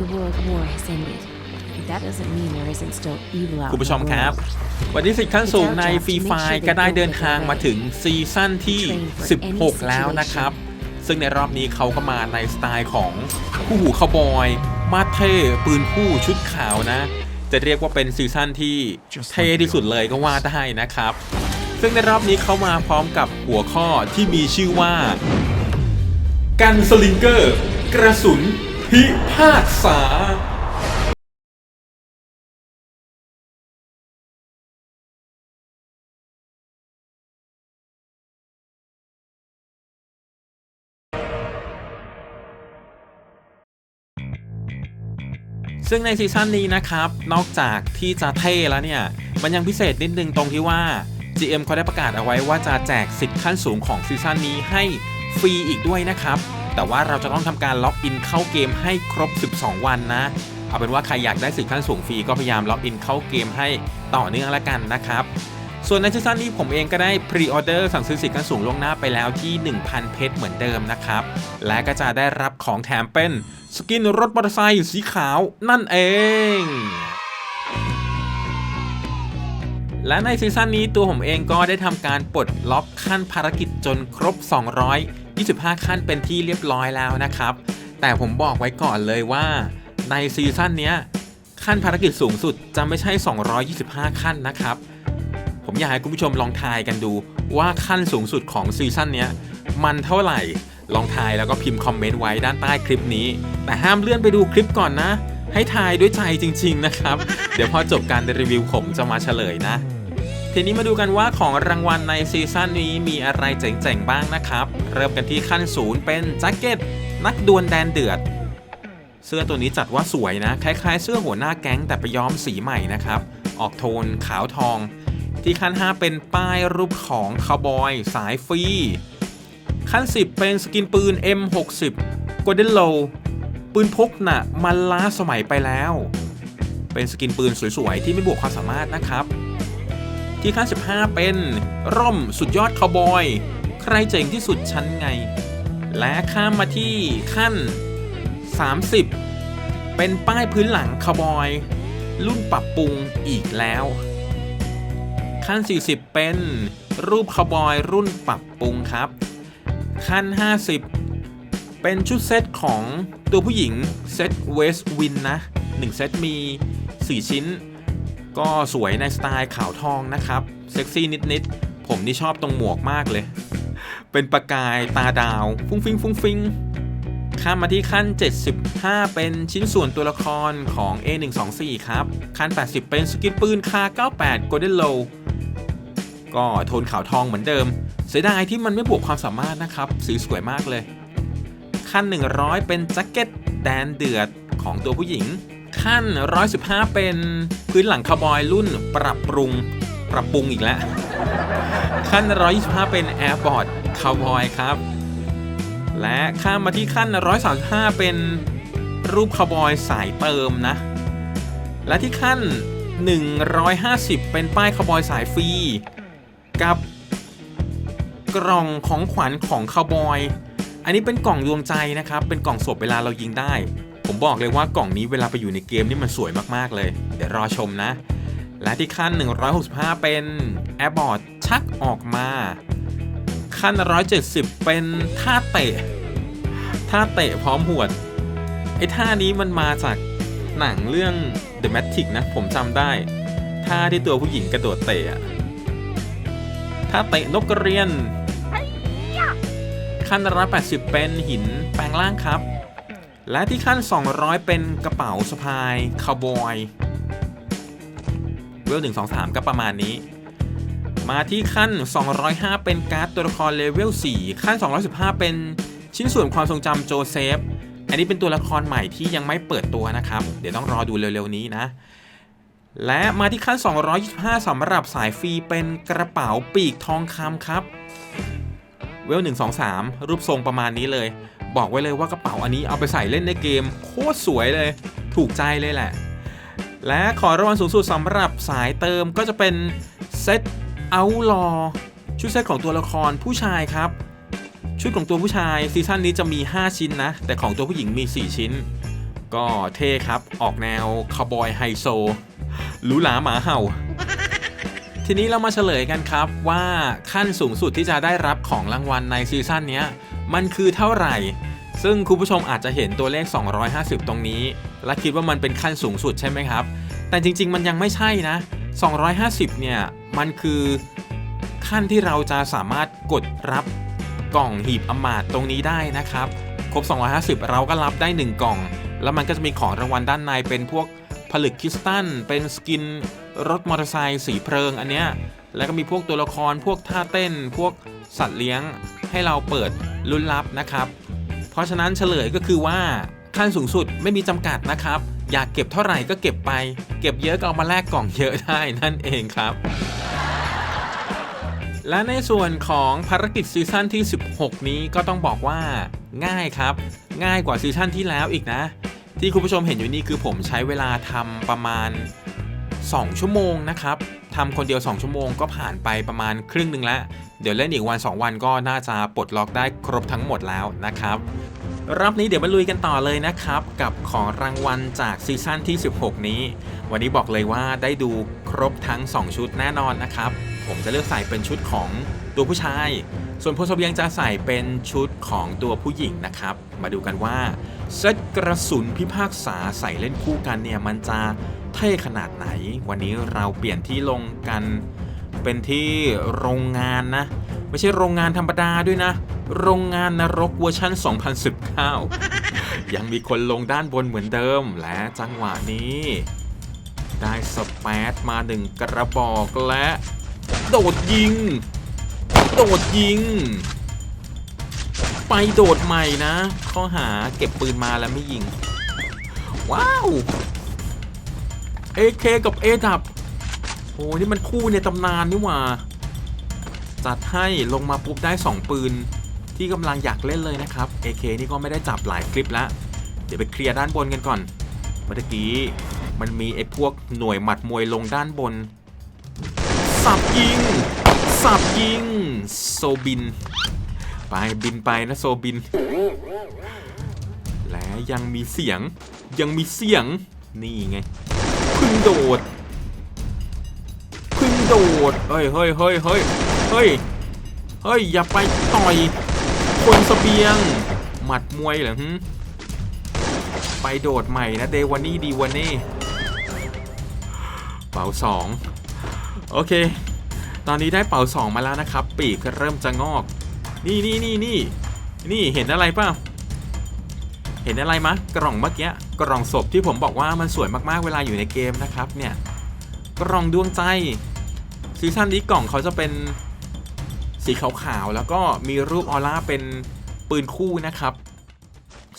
The World War has ended. But that doesn't mean there isn't still evil out คุณ in ผู้ช the มครับ world. วันนี้สิทธิ์ขั้นสูงในฟรีไฟก็ได้เดินทางมาถึงซีซั่นที่ 16 แล้วนะครับ ซึ่งในรอบนี้เขาก็มาในสไตล์ของผู้หูคาวบอย มาเท่ปืนคู่ชุดขาวนะ จะเรียกว่าเป็นซีซั่นที่เท่ที่สุดเลยก็ว่าได้นะครับ ซึ่งในรอบนี้เขามาพร้อมกับหัวข้อที่มีชื่อว่า กันสลิงเกอร์ กระสุน พิพากษาซึ่งในซีซั่นนี้นะครับ นอกจากที่จะเท่แล้วเนี่ย มันยังพิเศษนิดนึงตรงที่ว่า GM เขาได้ประกาศเอาไว้ว่าจะแจกสิทธิ์ขั้นสูงของซีซั่นนี้ให้ฟรีอีกด้วยนะครับ แต่ว่าเราจะต้องทำการล็อกอินเข้าเกมให้ครบ 12 วันนะ เอาเป็นว่าใครอยากได้สิทธิ์ขั้นสูงฟรีก็พยายามล็อกอินเข้าเกมให้ต่อเนื่องแล้วกันนะครับส่วนในซีซั่นนี้ผมเองก็ได้พรีออเดอร์สั่งซื้อสิทธิ์ขั้นสูงล่วงหน้าไปแล้วที่ 1,000 เพชรเหมือนเดิมนะครับ และก็จะได้รับของแถมเป็น สกินรถมอเตอร์ไซค์สีขาวนั่นเอง และในซีซั่นนี้ตัวผมเองก็ได้ทำการปลดล็อกขั้นภารกิจจนครบ 200 25 ขั้นเป็นที่เรียบร้อยแล้วนะครับ แต่ผมบอกไว้ก่อนเลยว่าในซีซั่นนี้ขั้นภารกิจสูงสุดจะไม่ใช่ 225 ขั้นนะครับ ผมอยากให้คุณผู้ชมลองทายกันดูว่าขั้นสูงสุดของซีซั่นนี้มันเท่าไหร่ลองทายแล้วก็พิมพ์คอมเมนต์ไว้ด้านใต้คลิปนี้ แต่ห้ามเลื่อนไปดูคลิปก่อนนะ ให้ทายด้วยใจจริง ๆ นะครับ เดี๋ยวพอจบการรีวิวผมจะมาเฉลยนะ ทีนี้มาดูกันว่าของรางวัลในซีซั่นนี้มีอะไรเจ๋งๆบ้างนะครับ เริ่มกันที่ขั้นศูนย์เป็นแจ็คเก็ตนักดวลแดนเดือด เสื้อตัวนี้จัดว่าสวยนะ คล้ายๆ เสื้อหัวหน้าแก๊งแต่ไปย้อมสีใหม่นะครับ ออกโทนขาวทอง ที่ขั้น 5 เป็นป้ายรูปของคาวบอย สายฟรีขั้น 10 เป็นสกินปืน M60 Golden Low ปืนพกน่ะมันล้าสมัยไปแล้ว เป็นสกินปืนสวยๆ ที่ไม่บวกความสามารถนะครับ ที่ขั้น15 เป็น ร่มสุดยอดคาวบอย ใครเจ๋งที่สุดชั้นไง และข้ามมาที่ขั้น 30 เป็นป้ายพื้นหลังคาวบอย รุ่นปรับปรุงอีกแล้ว ขั้น 40 เป็นรูปคาวบอยรุ่นปรับปรุงครับ ขั้น 50 เป็นชุดเซตของตัวผู้หญิงเซตเวสวินนะ 1 เซตมี 4 ชิ้น ก็สวยในสไตล์ขาวทองนะครับ เซ็กซี่นิดๆ ผมนี่ชอบตรงหมวกมากเลย เป็นประกายตาดาว ฟุ้งฟิงฟุ้งฟิงข้ามมาที่ขั้น 75 เป็นชิ้นส่วนตัวละครของ A124 ครับ ขั้น 80 เป็นสกินปืนคา98 Golden Low ก็โทนขาวทองเหมือนเดิม เสียดายที่มันไม่บวกความสามารถนะครับสีสวยมากเลย ขั้น 100 เป็นแจ็คเก็ตแดนเดือดของตัวผู้หญิง ขั้น 115 เป็นพื้นหลังคาวบอยรุ่นปรับปรุงปรับปรุงอีกแล้ว ขั้น 125 เป็นแอร์บอร์ดคาวบอยครับ และข้ามมาที่ขั้น 135 เป็นรูปคาวบอยสายเติมนะ และที่ขั้น 150 เป็นป้ายคาวบอยสายฟรี กับกล่องของขวัญของคาวบอย อันนี้เป็นกล่องดวงใจนะครับ เป็นกล่องศพเวลาเรายิงได้ ผมบอกเลยว่ากล่องนี้เวลาไปอยู่ในเกมนี่มันสวยมากๆเลย เดี๋ยวรอชมนะ และที่ขั้น 165 เป็นแอร์บอร์ดชักออกมา ขั้น 170 เป็นท่าเตะ ท่าเตะพร้อมหวด ไอ้ท่านี้มันมาจากหนังเรื่อง The Matrix นะ ผมจำได้ ท่าที่ตัวผู้หญิงกระโดดเตะอะท่าเตะนกกระเรียน ขั้น 180 เป็นหินแปลงร่างครับ และที่ขั้น 200 เป็นกระเป๋าสะพายคาวบอยเวล1 2 3 ก็ประมาณนี้ มาที่ขั้น 205 เป็นการ์ดตัวละครเลเวล 4 ขั้น 215 เป็นชิ้นส่วนความทรงจำโจเซฟ อันนี้เป็นตัวละครใหม่ที่ยังไม่เปิดตัวนะครับ เดี๋ยวต้องรอดูเร็วๆนี้นะ และมาที่ขั้น 225สำหรับสายฟรีเป็นกระเป๋าปีกทองคำครับ เวล1 2 3รูปทรงประมาณนี้เลย บอกไว้เลยว่ากระเป๋าอันนี้เอาไปใส่เล่นในเกม โคตรสวยเลย ถูกใจเลยแหละ และขอรางวัลสูงสุดสำหรับสายเติมก็จะเป็นเซตเอาลอชุดเซตของตัวละครผู้ชายครับ ชุดของตัวผู้ชายซีซั่นนี้จะมี 5 ชิ้นนะ แต่ของตัวผู้หญิงมี 4 ชิ้น ก็เท่ครับออกแนวคาวบอยไฮโซหรูหราหมาเห่า ทีนี้เรามาเฉลยกันครับว่าขั้นสูงสุดที่จะได้รับของรางวัลในซีซั่นนี้มันคือเท่าไหร่ ซึ่งคุณผู้ชมอาจจะเห็นตัวเลข 250 ตรงนี้ และคิดว่ามันเป็นขั้นสูงสุดใช่ไหมครับ แต่จริง ๆ มันยังไม่ใช่นะ 250 เนี่ยมันคือขั้นที่เราจะสามารถกดรับกล่องหีบอมาตตรงนี้ได้นะครับ ครบ 250 เราก็รับได้ 1 กล่อง แล้วมันก็จะมีของรางวัลด้านในเป็นพวก ผลึกคริสตัลเป็นสกินรถมอเตอร์ไซค์สีเพลิงอันเนี้ยแล้วก็มีพวกตัวละครพวกท่าเต้น พวกสัตว์เลี้ยงให้เราเปิดลุ้นลับนะครับ เพราะฉะนั้นเฉลยก็คือว่าขั้นสูงสุดไม่มีจำกัดนะครับ อยากเก็บเท่าไหร่ก็เก็บไป เก็บเยอะก็เอามาแลกกล่องเยอะได้นั่นเองครับ และในส่วนของภารกิจซีซั่นที่ 16 นี้ก็ต้องบอกว่าง่ายครับ ง่ายกว่าซีซั่นที่แล้วอีกนะ ที่คุณผู้ชมเห็นอยู่นี่คือผมใช้เวลาทำประมาณ 2 ชั่วโมงนะครับทำคนเดียว 2 ชั่วโมงก็ผ่านไปประมาณครึ่งหนึ่งแล้ว เดี๋ยวเล่นอีกวัน 2 วันก็น่าจะปลดล็อกได้ครบทั้งหมดแล้วนะครับรอบนี้เดี๋ยวมาลุยกันต่อเลยนะครับ กับของรางวัลจากซีซั่นที่ 16 นี้ วันนี้บอกเลยว่าได้ดูครบทั้ง 2 ชุดแน่นอนนะครับ ผมจะเลือกใส่เป็นชุดของตัวผู้ชาย ส่วนพลเสบียงจะใส่เป็นชุดของตัวผู้หญิงนะครับ มาดูกันว่าเซตกระสุนพิพากษาใส่เล่นคู่กันเนี่ยมันจะเท่ขนาดไหน วันนี้เราเปลี่ยนที่ลงกันเป็นที่โรงงานนะ ไม่ใช่โรงงานธรรมดาด้วยนะ โรงงานนรกเวอร์ชัน2019 ยังมีคนลงด้านบนเหมือนเดิมและจังหวะนี้ ได้สเปซมาหนึ่งกระบอกและ โดดยิง โดดยิง ไปโดดใหม่นะ ข้อหาเก็บปืนมาแล้วไม่ยิง ว้าว AK กับ A ดับโอ้นี่มันคู่ในตำนานนี่หว่า จัดให้ลงมาปุ๊บได้ 2 ปืน ที่กำลังอยากเล่นเลยนะครับ AK นี่ก็ไม่ได้จับหลายคลิปแล้ว เดี๋ยวไปเคลียร์ด้านบนกันก่อน เมื่อกี้มันมีไอ้พวกหน่วยหมัดมวยลงด้านบน สับยิง สับยิง โซบิน ไปบินไปนะโซบิน และยังมีเสียง ยังมีเสียง นี่ไงพึ่งโดดพึ่งโดด เฮ้ยเฮ้ยเฮ้ยเฮ้ยเฮ้ยเฮ้ย อย่าไปต่อย คนเสบียง หมัดมวยเหรอฮึไปโดดใหม่นะเดวานี่ดีวานี่เป๋าสองโอเค ตอนนี้ได้เป๋าสองมาแล้วนะครับ ปีกเริ่มจะงอก นี่นี่นี่นี่นี่เห็นอะไรเปล่าเห็นอะไรมะกล่องเมื่อกี้กล่องศพที่ผมบอกว่ามันสวยมากๆเวลาอยู่ในเกมนะครับเนี่ยกล่องดวงใจซีซั่นนี้กล่องเขาจะเป็นสีขาวๆแล้วก็มีรูปออร่าเป็นปืนคู่นะครับ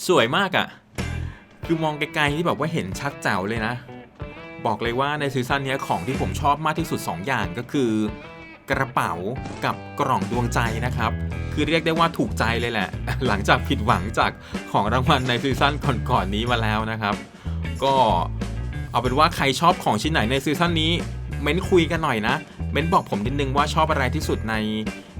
สวยมากอะ่ะ คือมองไกลๆที่แบบว่าเห็นชัดแจ๋วเลยนะ บอกเลยว่าในซีซั่นนี้ของที่ผมชอบมากที่สุด 2 อย่างก็คือ กระเป๋ากับกล่องดวงใจนะครับ คือเรียกได้ว่าถูกใจเลยแหละ หลังจากผิดหวังจากของรางวัลในซีซั่นก่อนๆนี้มาแล้วนะครับ ก็เอาเป็นว่าใครชอบของชิ้นไหนในซีซั่นนี้ เม้นคุยกันหน่อยนะ เม้นบอกผมนิดนึงว่าชอบอะไรที่สุดใน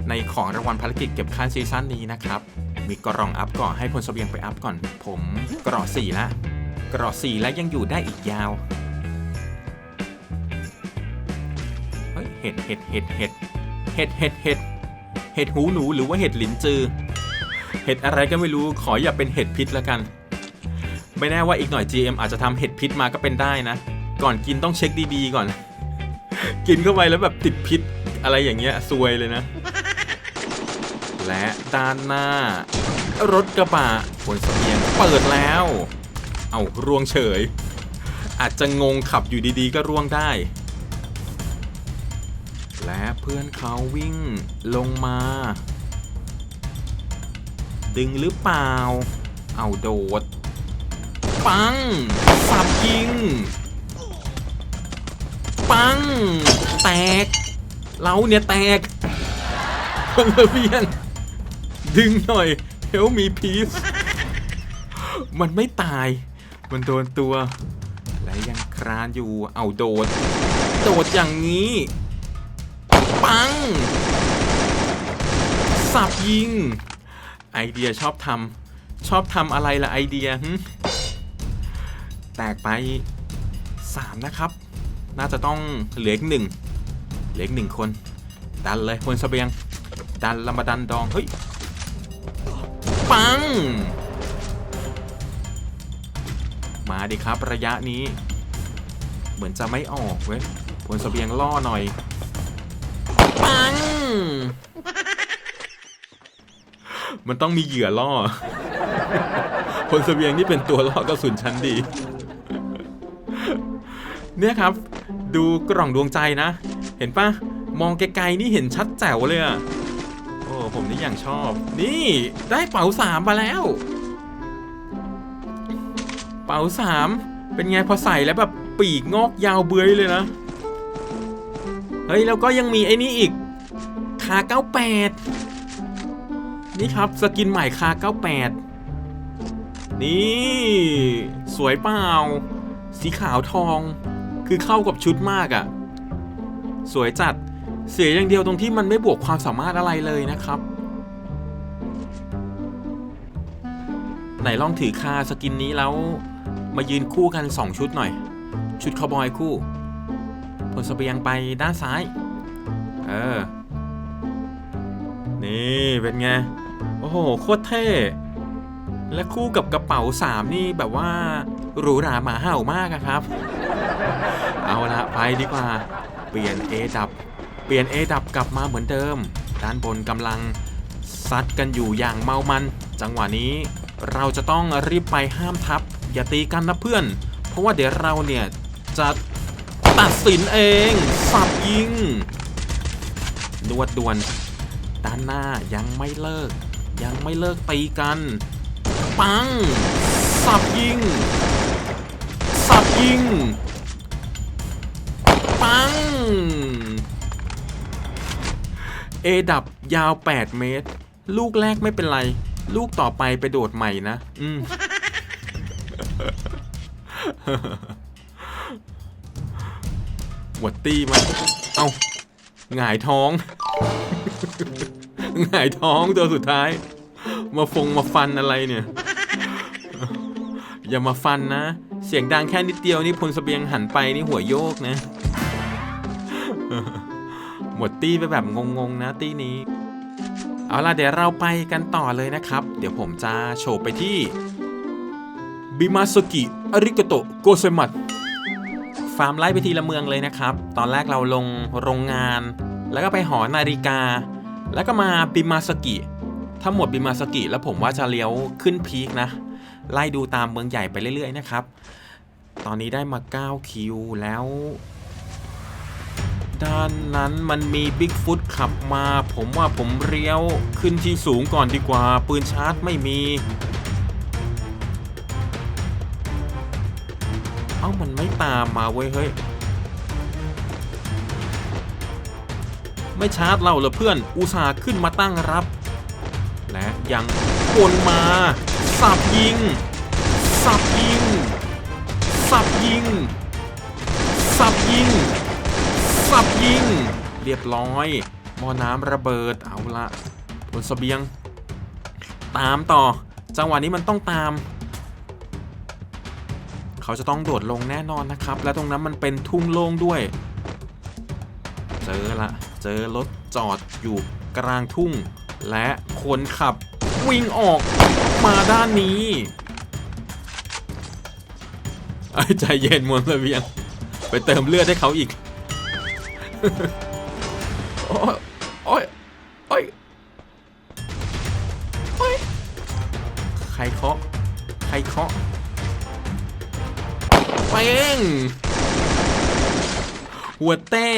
ในของรางวัลภารกิจเก็บค่าซีซั่นนี้นะครับ มีกล่องอัพก่อนให้พลเสบียงไปอัพก่อน ผมกรอสี่ละกรอสี่แล้วยังอยู่ได้อีกยาว เห็ดเห็ดเห็ดเห็ดเห็ดเห็ดเห็ดเห็ดหูหนูหรือว่าเห็ดหลินจือ เห็ดอะไรก็ไม่รู้ขออย่าเป็นเห็ดพิษละกัน ไม่แน่ว่าอีกหน่อย GM อาจจะทำเห็ดพิษมาก็เป็นได้นะ ก่อนกินต้องเช็คดีๆก่อน กินเข้าไปแล้วแบบติดพิษอะไรอย่างเงี้ยซวยเลยนะ และด้านหน้า รถกระบะผลเสบียงเปิดแล้ว เอาร่วงเฉย อาจจะงงขับอยู่ดีๆ ก็ร่วงได้ และเพื่อนเขาวิ่งลงมา ดึงหรือเปล่า เอาโดด ปัง สับยิง ปัง แตก เราเนี่ยแตกคนเพียงดึงหน่อยเฮลมีพีซมันไม่ตาย มันโดนตัว และยังครานอยู่ เอาโดด โดดอย่างนี้ ปัง สับยิง ไอเดียชอบทำชอบทำอะไรละไอเดียแตกไป 3 นะครับ น่าจะต้องเหลืออีกหนึ่งเหลืออีกหนึ่งคน ดันเลยพลเสบียง ดันลำมาดันดอง เฮ้ย ปัง มาดิครับระยะนี้ เหมือนจะไม่ออกเว้ยพลเสบียงล่อหน่อย ปัง มันต้องมีเหยื่อล่อพลเสบียงนี่เป็นตัวล่อกระสุนชั้นดี เนี่ยครับ ดูกล่องดวงใจนะ เห็นปะมองไกลๆนี่เห็นชัดแจ๋วเลยอะโอ้ผมนี่อย่างชอบ นี่ได้เป๋าสามมาแล้ว เป๋าสามเป็นไงพอใส่แล้วแบบปีกงอกยาวเบื้อยเลยนะ เฮ้ย แล้วก็ยังมีไอ้นี่อีกคา98 นี่ครับสกินใหม่คา98 นี่ สวยเปล่า สีขาวทอง คือเข้ากับชุดมากอะ่ะ สวยจัด เสียอย่างเดียวตรงที่มันไม่บวกความสามารถอะไรเลยนะครับ ไหนลองถือคาสกินนี้แล้ว มายืนคู่กัน 2 ชุดหน่อย ชุดคาวบอยคู่ ผลเสบียงไปด้านซ้าย เออ นี่เป็นไง โอ้โห โคตรเท่ และคู่กับกระเป๋าสามนี่แบบว่าหรูหราหมาเห่ามากครับ เอาละไปดีกว่า เปลี่ยน A ดับ เปลี่ยน A ดับกลับมาเหมือนเดิม ด้านบนกำลังซัดกันอยู่อย่างเมามัน จังหวะนี้เราจะต้องรีบไปห้ามทับ อย่าตีกันนะเพื่อน เพราะว่าเดี๋ยวเราเนี่ยจะ ตัดสินเอง สับยิงนวดดวน ด้านหน้ายังไม่เลิก ยังไม่เลิกตีกัน ปัง สับยิง สับยิง ปัง เอดับยาว 8 เมตร ลูกแรกไม่เป็นไร ลูกต่อไปไปโดดใหม่นะ อืม วดตี้มันเอาหงายท้อง หงายท้องตัวสุดท้าย มาฟงมาฟันอะไรเนี่ย อย่ามาฟันนะ เสียงดังแค่นิดเดียวนี่พลเสบียงหันไปนี่หัวโยกนะ หมดตี้ไปแบบงงๆนะตี้นี้ เอาล่ะเดี๋ยวเราไปกันต่อเลยนะครับ เดี๋ยวผมจะโฉบไปที่บิมาสกิอาริกโตโกเซมัต ฟาร์มไล่ไปทีละเมืองเลยนะครับ ตอนแรกเราลงโรงงาน แล้วก็ไปหอนาฬิกา แล้วก็มาบิมาสกิถ้าหมดบิมาสกิแล้วผมว่าจะเลี้ยวขึ้นพีคนะ ไล่ดูตามเมืองใหญ่ไปเรื่อยๆนะครับ ตอนนี้ได้มา 9 คิวแล้ว ด้านนั้นมันมีบิ๊กฟุตขับมา ผมว่าผมเลี้ยวขึ้นที่สูงก่อนดีกว่า ปืนชาร์จไม่มี อ้ามันไม่ตามมาเว้ยเฮ้ย ไม่ชาร์จเราเหรอเพื่อน อุตส่าห์ขึ้นมาตั้งรับ และยังวนมา สับยิง สับยิง สับยิง สับยิง สับยิง เรียบร้อยมอน้ำระเบิดเอาละบนเสบียง ตามต่อ จังหวะนี้มันต้องตาม เขาจะต้องโดดลงแน่นอนนะครับ และตรงนั้นมันเป็นทุ่งโล่งด้วย เจอละ เจอรถจอดอยู่กลางทุ่ง และคนขับวิ่งออกมาด้านนี้ใจเย็นมวลเสบียง ไปเติมเลือดให้เขาอีก โอ้ยโอ้ยโอ้ยโอ้ยใครเคาะ ใครเคาะ ป้งหัวแต้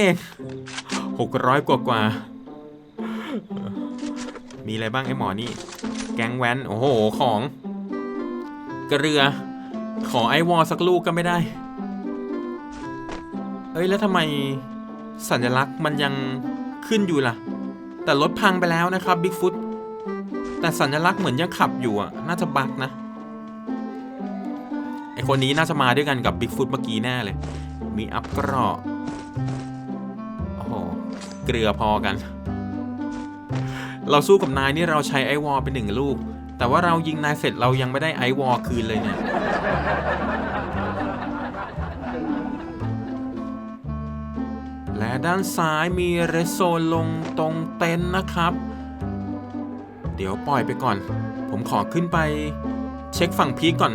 หกร้อยกว่ากว่า มีอะไรบ้างไอ้หมอนี่ แก๊งแว้น โอ้โห ของ เกลือ ขอไอวอลสักลูกก็ไม่ได้ เอ้ย แล้วทำไมสัญลักษณ์มันยังขึ้นอยู่ล่ะ แต่รถพังไปแล้วนะครับบิ๊กฟุตแต่สัญลักษณ์เหมือนยังขับอยู่อะน่าจะบักนะ คนนี้น่าจะมาด้วยกันกับบิ๊กฟุตเมื่อกี้แน่เลย มีอัพกรอโอโห เกลือพอกัน เราสู้กับนายนี่เราใช้ไอวอลเป็นหนึ่งลูก แต่ว่าเรายิงนายเสร็จเรายังไม่ได้ไอวอลคืนเลยเนี่ยและด้านซ้ายมีเรโซลงตรงเต็นนะครับ เดี๋ยวปล่อยไปก่อน ผมขอขึ้นไป เช็คฝั่งพีกก่อน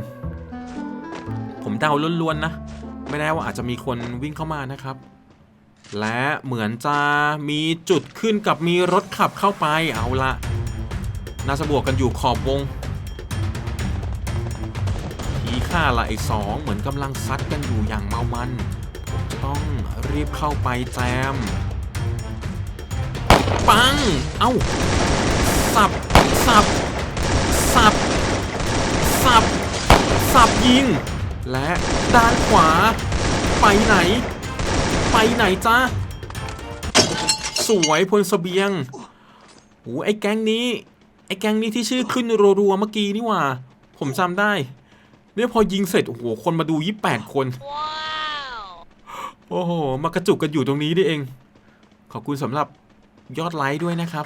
เดาล้วนๆนะ ไม่แน่ว่าอาจจะมีคนวิ่งเข้ามานะครับ และเหมือนจะมีจุดขึ้นกับมีรถขับเข้าไปเอาละน่าจะบวกกันอยู่ขอบวงทีค่าละไอ้สองเหมือนกำลังซัดกันอยู่อย่างเมามันผมจะต้องรีบเข้าไปแจม ปัง เอ้า สับ สับ สับ สับ สับยิง และด้านขวา ไปไหน ไปไหนจ้าสวยพลเสบียงโอ้ไอ้แก๊งนี้ ไอ้แก๊งนี้ที่ชื่อขึ้นรัวๆเมื่อกี้นี่หว่า ผมจำได้เนี่ยพอยิงเสร็จ โอ้โห คนมาดู28คน โอ้โห มากระจุกกันอยู่ตรงนี้นี่เอง ขอบคุณสำหรับยอดไลค์ด้วยนะครับ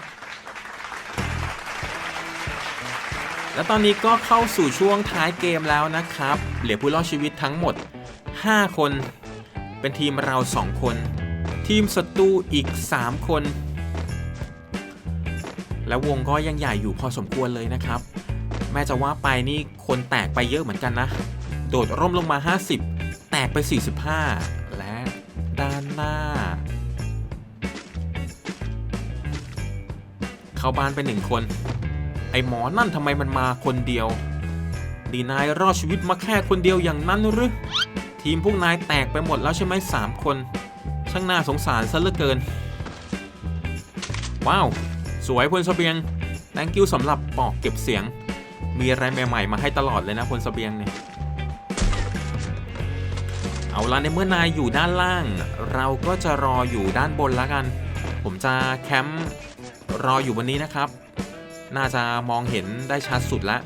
และตอนนี้ก็เข้าสู่ช่วงท้ายเกมแล้วนะครับ เหลือผู้รอดชีวิตทั้งหมด 5 คน เป็นทีมเรา 2 คน ทีมศัตรูอีก 3 คน และวงก็ยังใหญ่อยู่พอสมควรเลยนะครับ แม้จะว่าไปนี่คนแตกไปเยอะเหมือนกันนะ โดดร่มลงมา 50 แตกไป 45 และด้านหน้า เข้าบ้านไปหนึ่งคน หมอนั่นทำไมมันมาคนเดียว ดีนายรอดชีวิตมาแค่คนเดียวอย่างนั้นหรือทีมพวกนายแตกไปหมดแล้วใช่ไหมสามคน ช่างน่าสงสารซะเหลือเกิน ว้าว สวยพลเสบียง thank you สำหรับปอกเก็บเสียง มีอะไรใหม่ๆมาให้ตลอดเลยนะพลเสบียงเนี่ยเอาละในเมื่อนายอยู่ด้านล่าง เราก็จะรออยู่ด้านบนแล้วกัน ผมจะแคมป์รออยู่บนนี้นะครับ น่าจะมองเห็นได้ชัดสุดล้ว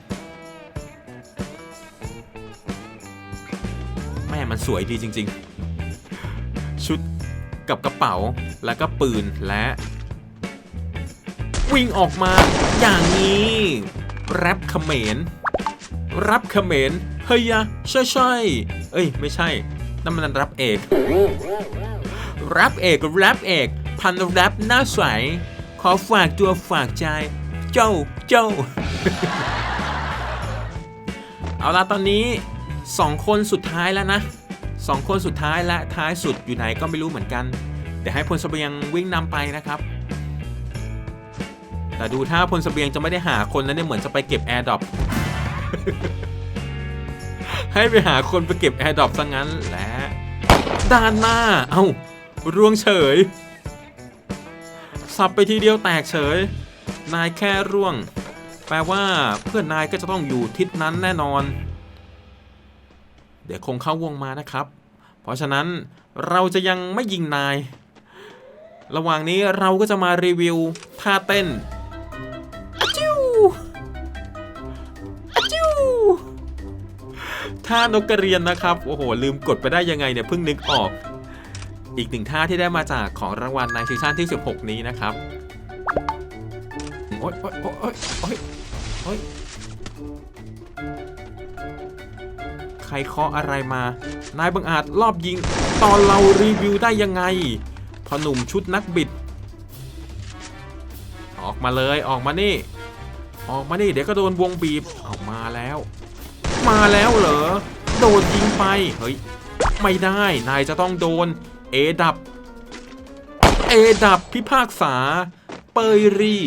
แม่มันสวยดีจริง ๆ ชุดกับกระเป๋าแล้วก็ปืนและ วิ่งออกมาอย่างนี้แรปเขมรรับเขมรเฮียใช่ใช่เอ้ย ไม่ใช่นั่นมันรับเอกรับเอกรับเอก พันแรปหน้าใสขอฝากตัวฝากใจ เจ้าเจ้า เอาละตอนนี้สองคนสุดท้ายแล้วนะสองคนสุดท้ายและท้ายสุดอยู่ไหนก็ไม่รู้เหมือนกัน เดี๋ยวให้พลเสบียงวิ่งนำไปนะครับ แต่ดูถ้าพลเสบียงจะไม่ได้หาคนแล้วเนี่ยเหมือนจะไปเก็บแอร์ดรอปให้ไปหาคนไปเก็บแอร์ดรอปซะงั้นและด้านหน้า เอ้าร่วงเฉย สับไปทีเดียวแตกเฉย นายแค่ร่วง แปลว่าเพื่อนนายก็จะต้องอยู่ทิศนั้นแน่นอน เดี๋ยวคงเข้าวงมานะครับ เพราะฉะนั้นเราจะยังไม่ยิงนาย ระหว่างนี้เราก็จะมารีวิวท่าเต้นอจิวอจิวท่านกกระเรียนนะครับ โอ้โห ลืมกดไปได้ยังไงเนี่ยเพิ่งนึกออก อีกหนึ่งท่าที่ได้มาจากของรางวัลในซีซั่นที่ 16 นี้นะครับ โอ๊ยโอ๊ยโอ๊ยโอ๊ยโอ๊ยใครเคาะอะไรมา นายบังอาจรอบยิง ตอนเรารีวิวได้ยังไงพอหนุ่มชุดนักบิด ออกมาเลยออกมานี่ ออกมานี่เดี๋ยวก็โดนวงบีบเอามาแล้ว มาแล้วเหรอ โดนยิงไป เฮ้ย ไม่ได้ นายจะต้องโดน เอดับ เอดับพิพากษา เปยรี่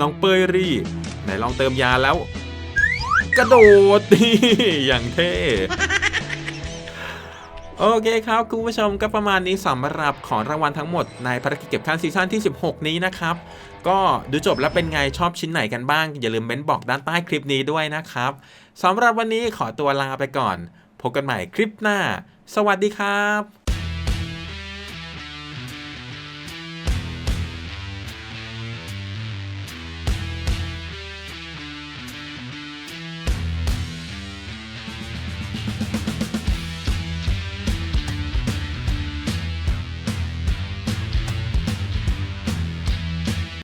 น้องเปยรี่ ไหนลองเติมยาแล้ว กระโดดนี่อย่างเท่โอเคครับ คุณผู้ชมก็ประมาณนี้สำหรับของรางวัลทั้งหมดในภารกิจเก็บขั้นซีซั่นที่ 16 นี้นะครับ ก็ดูจบแล้วเป็นไงชอบชิ้นไหนกันบ้าง อย่าลืมเม้นบอกด้านใต้คลิปนี้ด้วยนะครับสำหรับวันนี้ขอตัวลาไปก่อน พบกันใหม่คลิปหน้า สวัสดีครับ